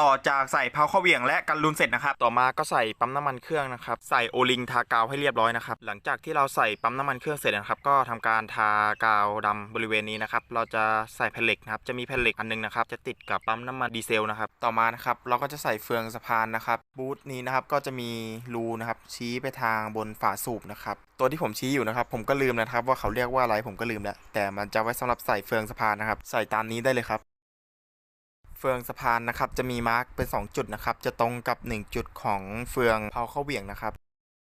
ต่อจากใส่เพาข้าเหวี่ยงและกันรุนเสร็จนะครับ ต่อมาก็ใส่ปั๊มน้ำมันเครื่องนะครับ ใส่โอลิงทากาวให้เรียบร้อยนะครับ หลังจากที่เราใส่ปั๊มน้ำมันเครื่องเสร็จนะครับ ก็ทำการทากาวดำบริเวณนี้นะครับ เราจะใส่แผ่นเหล็กนะครับ จะมีแผ่นเหล็กอันนึงนะครับ จะติดกับปั๊มน้ำมันดีเซลนะครับ ต่อมานะครับ เราก็จะใส่เฟืองสะพานนะครับ บูธนี้นะครับ ก็จะมีรูนะครับ ชี้ไปทางบนฝาสูบนะครับ ตัวที่ผมชี้อยู่นะครับ ผมก็ลืมนะครับ ว่าเขาเรียกว่าอะไร ผมก็ลืมแล้ว แต่มันจะไว้สำหรับใส่เฟืองสะพานนะครับ ใส่ตามนี้ได้เลยครับ เฟืองสะพานนะครับ จะมีมาร์กเป็น 2 จุดนะครับ จะตรงกับ 1 จุดของเฟืองเผาเข้าเหวี่ยงนะครับ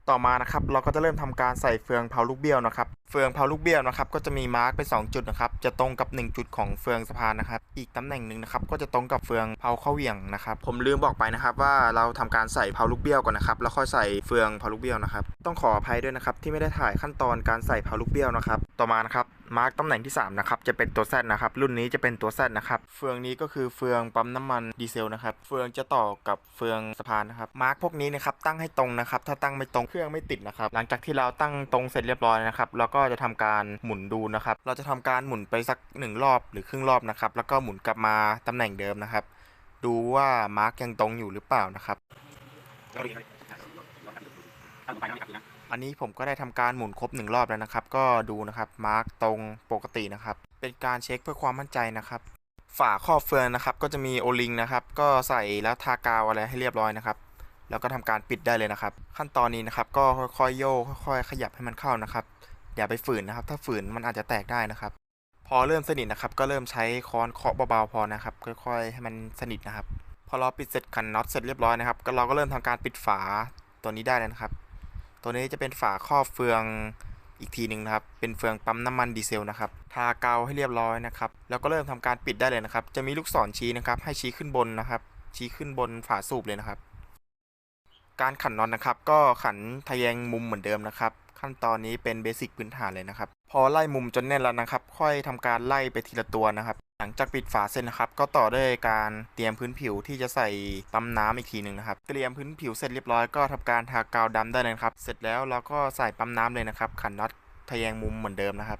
ต่อมานะครับ เราก็จะเริ่มทำการใส่เฟืองเผาลูกเบี้ยวนะครับ เฟืองเผาลูกเบี้ยวนะครับ ก็จะมีมาร์กเป็น 2 จุดนะครับ จะตรงกับ 1 จุดของเฟืองสะพานนะครับ อีกตำแหน่งหนึ่งนะครับ ก็จะตรงกับเฟืองเผาเข้าเหวี่ยงนะครับ ผมลืมบอกไปนะครับว่าเราทำการใส่เผาลูกเบี้ยวก่อนนะครับ แล้วค่อยใส่เฟืองเผาลูกเบี้ยวนะครับ ต้องขออภัยด้วยนะครับที่ไม่ได้ถ่ายขั้นตอนการใส่เผาลูกเบี้ยวนะครับ ต่อมานะครับมาร์กตำแหน่งที่สามนะครับ จะเป็นตัว Z นะครับ รุ่นนี้จะเป็นตัว Z นะครับ เฟืองนี้ก็คือเฟืองปั๊มน้ำมันดีเซลนะครับ เฟืองจะต่อกับเฟืองสะพานนะครับ มาร์กพวกนี้นะครับตั้งให้ตรงนะครับ ถ้าตั้งไม่ตรงเครื่องไม่ติดนะครับ หลังจากที่เราตั้งตรงเสร็จเรียบร้อยนะครับ เราก็จะทำการหมุนดูนะครับ เราจะทำการหมุนไปสักหนึ่งรอบหรือครึ่งรอบนะครับ แล้วก็หมุนกลับมาตำแหน่งเดิมนะครับ ดูว่ามาร์กยังตรงอยู่หรือเปล่านะครับ อันนี้ผมก็ได้ทำการหมุนครบหนึ่งรอบแล้วนะครับ ก็ดูนะครับมาร์กตรงปกตินะครับ เป็นการเช็คเพื่อความมั่นใจนะครับ ฝาครอบเฟืองนะครับ ก็จะมีโอลิงนะครับ ก็ใส่แล้วทากาวอะไรให้เรียบร้อยนะครับ แล้วก็ทำการปิดได้เลยนะครับ ขั้นตอนนี้นะครับ ก็ค่อยๆโยกค่อยๆขยับให้มันเข้านะครับ อย่าไปฝืนนะครับ ถ้าฝืนมันอาจจะแตกได้นะครับ พอเริ่มสนิทนะครับ ก็เริ่มใช้ค้อนเคาะเบาๆพอนะครับ ค่อยๆ ให้มันสนิทนะครับ พอเราปิดเสร็จขันน็อตเสร็จเรียบร้อยนะครับ ก็เราก็เริ่มทำการปิดฝาตัวนี้ได้เลยนะครับ ตัวนี้จะเป็นฝาครอบเฟืองอีกทีหนึ่งนะครับ เป็นเฟืองปั๊มน้ำมันดีเซลนะครับ ทาเกาวให้เรียบร้อยนะครับ แล้วก็เริ่มทำการปิดได้เลยนะครับ จะมีลูกศรชี้นะครับ ให้ชี้ขึ้นบนนะครับ ชี้ขึ้นบนฝาสูบเลยนะครับ การขันน็อตนะครับ ก็ขันทะแยงมุมเหมือนเดิมนะครับ ขั้นตอนนี้เป็นเบสิกพื้นฐานเลยนะครับ พอไล่มุมจนแน่นแล้วนะครับ ค่อยทำการไล่ไปทีละตัวนะครับ หลังจากปิดฝาเสร็จนะครับ ก็ต่อด้วยการเตรียมพื้นผิวที่จะใส่ปั๊มน้ำอีกทีหนึ่งนะครับ เตรียมพื้นผิวเสร็จเรียบร้อยก็ทำการทากาวดำได้เลยนครับ เสร็จแล้วเราก็ใส่ปั๊มน้ำเลยนะครับ ขันน็อตทะแยงมุมเหมือนเดิมนะครับ